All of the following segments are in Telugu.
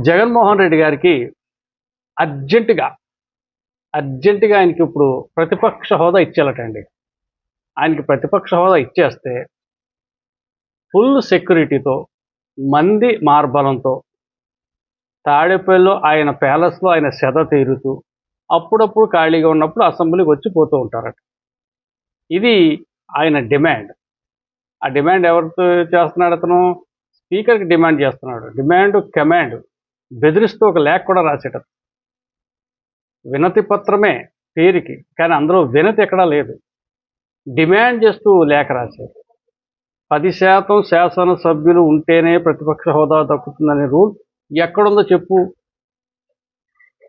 జగన్మోహన్ రెడ్డి గారికి అర్జెంటుగా అర్జెంటుగా ఆయనకి ఇప్పుడు ప్రతిపక్ష హోదా ఇచ్చేయాలటండి. ఆయనకి ప్రతిపక్ష హోదా ఇచ్చేస్తే ఫుల్ సెక్యూరిటీతో మంది మార్బలంతో తాడేపల్లిలో ఆయన ప్యాలెస్లో ఆయన సెద తీరుతూ అప్పుడప్పుడు ఖాళీగా ఉన్నప్పుడు అసెంబ్లీకి వచ్చి పోతూ ఉంటారట. ఇది ఆయన డిమాండ్. ఆ డిమాండ్ ఎవరితో చేస్తున్నాడు అతను? స్పీకర్కి డిమాండ్ చేస్తున్నాడు. Demand command. బెదిరిస్తూ ఒక లేఖ కూడా రాసేటది వినతి పత్రమే పేరుకి కానీ అందులో వినతి ఎక్కడా లేదు. డిమాండ్ చేస్తూ లేఖ రాశారు. పది శాతం శాసనసభ్యులు ఉంటేనే ప్రతిపక్ష హోదా దక్కుతుందనే రూల్ ఎక్కడుందో చెప్పు.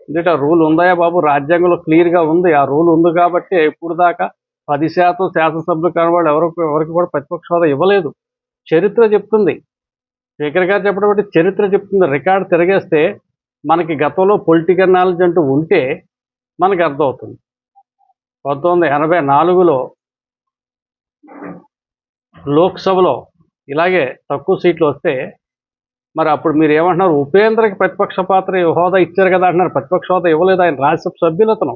ఎందుకంటే ఆ రూల్ ఉందాయా బాబు? రాజ్యాంగంలో క్లియర్గా ఉంది. ఆ రూల్ ఉంది కాబట్టి ఇప్పుడు దాకా పది శాతం శాసనసభ్యులు కనవాళ్ళు ఎవరికి ఎవరికి కూడా ప్రతిపక్ష హోదా ఇవ్వలేదు. చరిత్ర చెప్తుంది. స్పీకర్ గారు చెప్పడం చరిత్ర చెప్తుంది రికార్డు తిరగేస్తే మనకి గతంలో పొలిటికల్ నాలెడ్జ్ అంటూ ఉంటే మనకి అర్థమవుతుంది. పంతొమ్మిది వందల ఎనభై నాలుగులో లోక్సభలో ఇలాగే తక్కువ సీట్లు వస్తే మరి అప్పుడు మీరు ఏమంటున్నారు? ఉపేంద్రకి ప్రతిపక్ష పాత్ర హోదా ఇచ్చారు కదా అంటున్నారు. ప్రతిపక్ష హోదా ఇవ్వలేదు. ఆయన రాజ్యసభ సభ్యులు అతను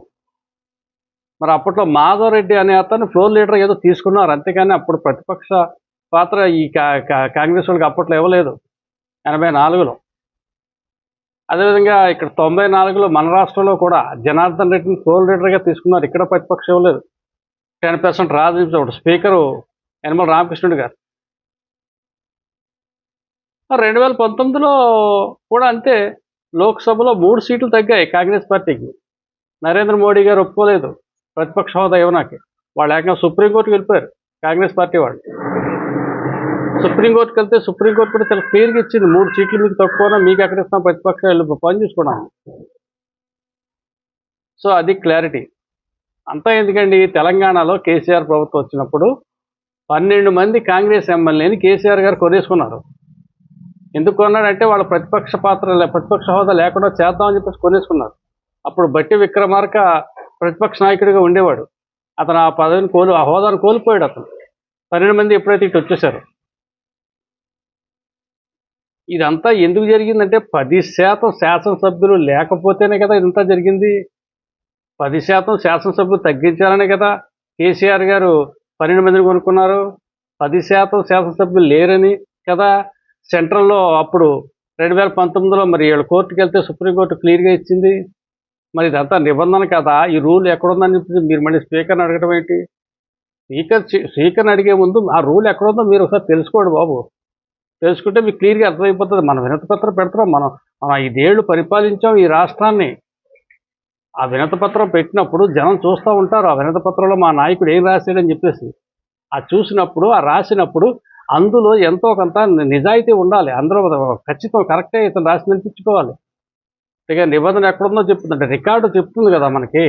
మరి అప్పట్లో మాధవ్ రెడ్డి అనే అతను ఫ్లోర్ లీడర్ ఏదో తీసుకున్నారు. అంతేకాని అప్పుడు ప్రతిపక్ష పాత్ర ఈ కా- కా- కాంగ్రెస్ వాళ్ళకి అప్పట్లో ఇవ్వలేదు. ఎనభై నాలుగులో. అదేవిధంగా ఇక్కడ తొంభై నాలుగులో మన రాష్ట్రంలో కూడా జనార్దన్ రెడ్డిని సోల్ లీడర్గా తీసుకున్నారు. ఇక్కడ ప్రతిపక్షం ఇవ్వలేదు. Ten percent Raju speaker Yanamala Ramakrishnudu garu. రెండు వేల పంతొమ్మిదిలో కూడా అంతే. లోక్సభలో మూడు సీట్లు తగ్గాయి కాంగ్రెస్ పార్టీకి. నరేంద్ర మోడీ గారు ఒప్పుకోలేదు. ప్రతిపక్ష హోదా ఇవ్వనాకి. వాళ్ళు ఏకంగా సుప్రీంకోర్టుకు వెళ్ళిపోయారు కాంగ్రెస్ పార్టీ వాళ్ళు. సుప్రీంకోర్టుకి వెళ్తే సుప్రీంకోర్టు కూడా చాలా క్లియర్గా ఇచ్చింది. మూడు సీట్లు మీకు తక్కువ మీకు ఎక్కడ ఇస్తాం? ప్రతిపక్ష వెళ్ళి పని చూసుకున్నాం. సో అది క్లారిటీ. అంతా ఎందుకండి? తెలంగాణలో కేసీఆర్ ప్రభుత్వం వచ్చినప్పుడు పన్నెండు మంది కాంగ్రెస్ ఎమ్మెల్యేని కేసీఆర్ గారు కొనేసుకున్నారు. ఎందుకు కొన్నాడంటే వాళ్ళ ప్రతిపక్ష పాత్ర ప్రతిపక్ష హోదా లేకుండా చేద్దామని చెప్పేసి కొనేసుకున్నారు. అప్పుడు బట్టి విక్రమార్క ప్రతిపక్ష నాయకుడిగా ఉండేవాడు. అతను ఆ పదవిని కోలు ఆ హోదాను కోల్పోయాడు అతను. పన్నెండు మంది ఎప్పుడైతే ఇటు వచ్చేసారు. ఇదంతా ఎందుకు జరిగిందంటే పది శాతం శాసనసభ్యులు లేకపోతేనే కదా ఇదంతా జరిగింది. పది శాతం శాసనసభ్యులు తగ్గించాలనే కదా కేసీఆర్ గారు పన్నెండు మందిని కొనుక్కున్నారు. పది శాతం శాసనసభ్యులు లేరని కదా సెంట్రల్లో అప్పుడు రెండు వేల పంతొమ్మిదిలో మరి ఏడు కోర్టుకి వెళ్తే సుప్రీంకోర్టు క్లియర్గా ఇచ్చింది. మరి ఇదంతా నిబంధన కదా. ఈ రూల్ ఎక్కడుందని చెప్పి మీరు మళ్ళీ స్పీకర్ని అడగడం ఏంటి? స్పీకర్ స్పీకర్ని అడిగే ముందు ఆ రూల్ ఎక్కడుందో మీరు ఒకసారి తెలుసుకోండి బాబు. తెలుసుకుంటే మీకు క్లియర్గా అర్థమైపోతుంది. మనం వినతి పత్రం పెడుతున్నాం. మనం మనం ఐదేళ్ళు పరిపాలించాం ఈ రాష్ట్రాన్ని. ఆ వినతపత్రం పెట్టినప్పుడు జనం చూస్తూ ఉంటారు. ఆ వినతపత్రంలో మా నాయకుడు ఏం రాశాడని చెప్పేసి. ఆ చూసినప్పుడు ఆ రాసినప్పుడు అందులో ఎంతో కొంత నిజాయితీ ఉండాలి. అందరూ ఖచ్చితం కరెక్టే ఇతను రాసి నిలిపించుకోవాలి ఇక నిబంధన ఎక్కడుందో చెప్తుందంటే రికార్డు చెప్తుంది కదా మనకి.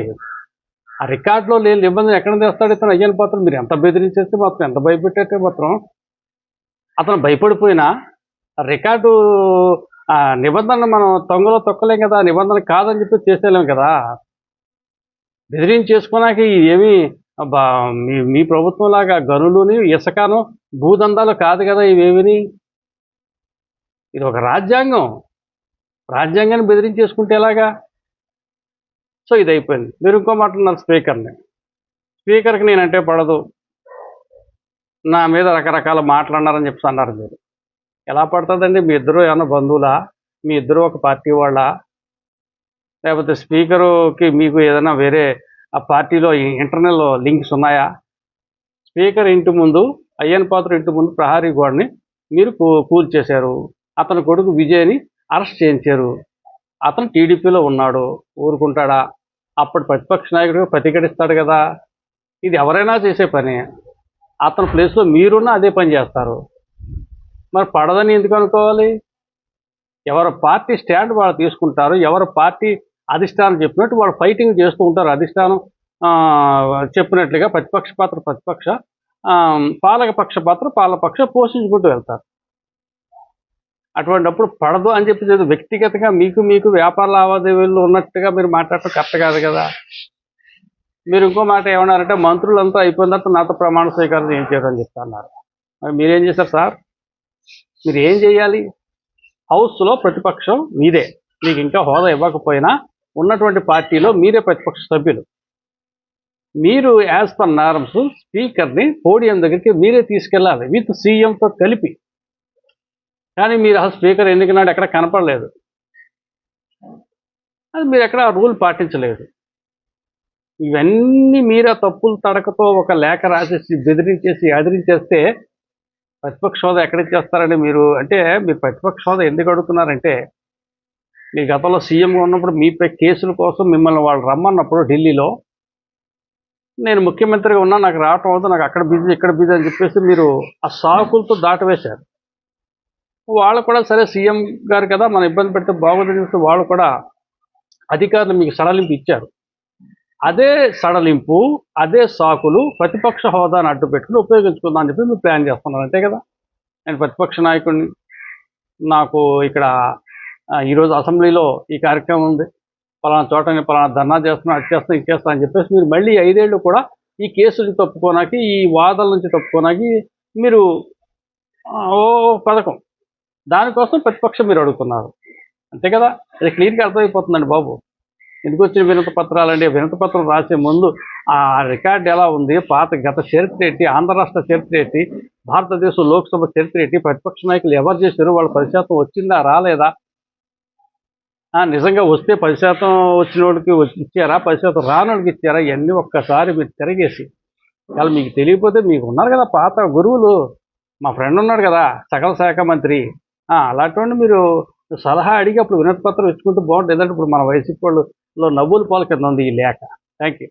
ఆ రికార్డులో లేని నిబంధన ఎక్కడ తెస్తాడు ఇతను అయ్యని పాత్రం మీరు ఎంత బెదిరించేస్తే మాత్రం ఎంత భయపెట్టేస్తే మాత్రం అతను భయపడిపోయినా ఆ రికార్డు ఆ నిబంధన మనం తొంగలో తొక్కలేం కదా నిబంధన కాదని చెప్పి చేసేలేం కదా. బెదిరించేసుకున్నాక ఏమి మీ మీ ప్రభుత్వం లాగా గనులుని ఇసుకను భూదందాలు కాదు కదా ఇవేమిని. ఇది ఒక రాజ్యాంగం. రాజ్యాంగాన్ని బెదిరించేసుకుంటే ఎలాగా? సో ఇది అయిపోయింది మీరు ఇంకో మాట స్పీకర్ని. స్పీకర్కి నేనంటే పడదు. నా మీద రకరకాల మాట్లాడినారని చెప్పి అన్నారు మీరు. ఎలా పడుతుందండి? మీ ఇద్దరు ఏమన్నా బంధువులా? మీ ఇద్దరు ఒక పార్టీ వాళ్ళ? లేకపోతే స్పీకరుకి మీకు ఏదైనా వేరే ఆ పార్టీలో ఇంటర్నల్ లింక్స్ ఉన్నాయా? స్పీకర్ ఇంటి ముందు అయ్యన్ పాత్ర ఇంటి ముందు ప్రహారీ గోడని మీరు కూ కూల్చేశారు. అతని కొడుకు విజయ్ని అరెస్ట్ చేయించారు. అతను టీడీపీలో ఉన్నాడు. ఊరుకుంటాడా? అప్పటి ప్రతిపక్ష నాయకుడిగా ప్రతిఘటిస్తాడు కదా. ఇది ఎవరైనా చేసే పని. అతని ప్లేస్లో మీరున్నా అదే పని చేస్తారు. మరి పడదని ఎందుకు అనుకోవాలి? ఎవరి పార్టీ స్టాండ్ వాళ్ళు తీసుకుంటారు ఎవరి పార్టీ అధిష్టానం చెప్పినట్టు వాళ్ళు ఫైటింగ్ చేస్తూ ఉంటారు. అధిష్టానం చెప్పినట్లుగా ప్రతిపక్ష పాత్ర ప్రతిపక్ష పాలక పక్ష పాత్ర పాలపక్ష పోషించుకుంటూ వెళ్తారు. అటువంటిప్పుడు పడదు అని చెప్పి వ్యక్తిగతంగా మీకు మీకు వ్యాపార లావాదేవీలు ఉన్నట్టుగా మీరు మాట్లాడటం కరెక్ట్ కాదు కదా. మీరు ఇంకో మాట ఏమన్నారంటే మంత్రులంతా అయిపోయిన తర్వాత నాతో ప్రమాణ స్వీకారం ఏం చేయడం చెప్తా అన్నారు. మరి మీరేం చేశారు సార్? మీరు ఏం చేయాలి? హౌస్లో ప్రతిపక్షం మీదే. మీకు ఇంకా హోదా ఇవ్వకపోయినా ఉన్నటువంటి పార్టీలో మీరే ప్రతిపక్ష సభ్యులు. మీరు యాజ్ పర్ నార్మ్స్ స్పీకర్ని పోడియం దగ్గరికి మీరే తీసుకెళ్ళాలి. విత్ సీఎంతో కలిపి కానీ మీరు అసలు స్పీకర్ ఎన్నికనాడు ఎక్కడ కనపడలేదు. అది మీరు ఎక్కడ రూల్ పాటించలేదు. ఇవన్నీ మీరే తప్పులు తడకతో ఒక లేఖ రాసేసి బెదిరించేసి ఎదిరించేస్తే ప్రతిపక్ష హోదా ఎక్కడ చేస్తారని మీరు అంటే మీరు ప్రతిపక్ష హోదా ఎందుకు అడుగుతున్నారంటే మీ గతంలో సీఎంగా ఉన్నప్పుడు మీపై కేసుల కోసం మిమ్మల్ని వాళ్ళు రమ్మన్నప్పుడు ఢిల్లీలో నేను ముఖ్యమంత్రిగా ఉన్నా నాకు రావటం అవుతుంది నాకు అక్కడ బిజీ ఇక్కడ బిజీ అని చెప్పేసి మీరు ఆ సాకులతో దాటవేశారు. వాళ్ళు కూడా సరే సీఎం గారు కదా మనం ఇబ్బంది పెడితే బాగోదని చూస్తే వాళ్ళు కూడా అధికారులు మీకు సడలింపు ఇచ్చారు. అదే సడలింపు అదే సాకులు ప్రతిపక్ష హోదాను అడ్డు పెట్టుకుని ఉపయోగించుకుందాం అని చెప్పి మీరు ప్లాన్ చేస్తున్నారు అంతే కదా? నేను ప్రతిపక్ష నాయకుడిని నాకు ఇక్కడ ఈరోజు అసెంబ్లీలో ఈ కార్యక్రమం ఉంది. పలానా చోట నేను పలానా ధర్నా చేస్తున్నా అది చేస్తున్నా ఇది చేస్తున్నా అని చెప్పేసి మీరు మళ్ళీ ఐదేళ్ళు కూడా ఈ కేసు నుంచి తప్పుకోనాకి ఈ వాదల నుంచి తప్పుకోనాకి మీరు ఓ పథకం దానికోసం ప్రతిపక్షం మీరు అడుగుతున్నారు. అంతే కదా? అది క్లియర్గా అర్థమైపోతుందండి బాబు. ఎందుకు వచ్చిన వినతి పత్రాలండి? వినతి పత్రం రాసే ముందు ఆ రికార్డ్ ఎలా ఉంది? పాత గత చరిత్ర ఏంటి? ఆంధ్ర రాష్ట్ర చరిత్ర ఏంటి? భారతదేశం లోక్సభ చరిత్ర ఏంటి? ప్రతిపక్ష నాయకులు ఎవరు చేశారు? వాళ్ళ పది శాతం వచ్చిందా? రాలేదా? ఆ, నిజంగా వస్తే పది శాతం వచ్చిన వాళ్ళకి ఇచ్చారా? పది శాతం రానోడికి ఇచ్చారా? ఇవన్నీ ఒక్కసారి మీరు తిరగేసి. వాళ్ళు మీకు తెలియకపోతే మీకు ఉన్నారు కదా పాత గురువులు. మా ఫ్రెండ్ ఉన్నాడు కదా సకల శాఖ మంత్రి. అలాంటి మీరు సలహా అడిగి అప్పుడు వినతి పత్రం ఇచ్చుకుంటూ బాగుంటుంది ఎందుకంటే ఇప్పుడు మన వయసు వాళ్ళు నవ్వుల పాల కింద ఉంది ఈ లేఖ. Thank you